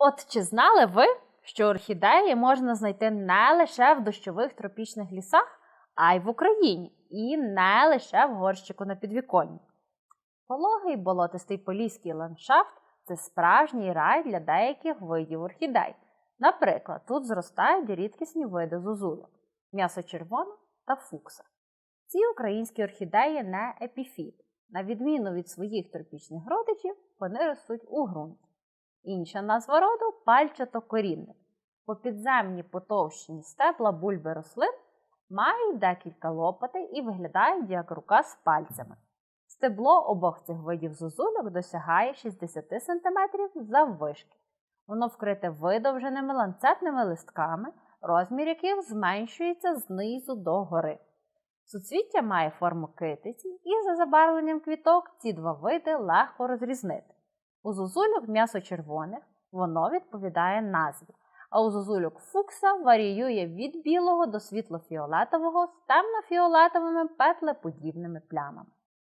От чи знали ви, що орхідеї можна знайти не лише в дощових тропічних лісах, а й в Україні, і не лише в горщику на підвіконні? Пологий болотистий поліський ландшафт це справжній рай для деяких видів орхідей. Наприклад, тут зростають рідкісні види зозульок, м'ясо червона та фукса. Ці українські орхідеї не епіфіт. На відміну від своїх тропічних родичів, вони ростуть у ґрунті. Інша назва роду пальчатокорінник. Попідземні потовщені стебла бульби рослин мають декілька лопатей і виглядають як рука з пальцями. Стебло обох цих видів зозульок досягає 60 см заввишки. Воно вкрите видовженими ланцетними листками, розмір яких зменшується знизу до гори. Суцвіття має форму китиці, і за забарвленням квіток ці два види легко розрізнити. У зозульок м'ясо червоних воно відповідає назві, а у зозульок фукса варіює від білого до світло-фіолетового з темно-фіолетовими петлеподібними плямами.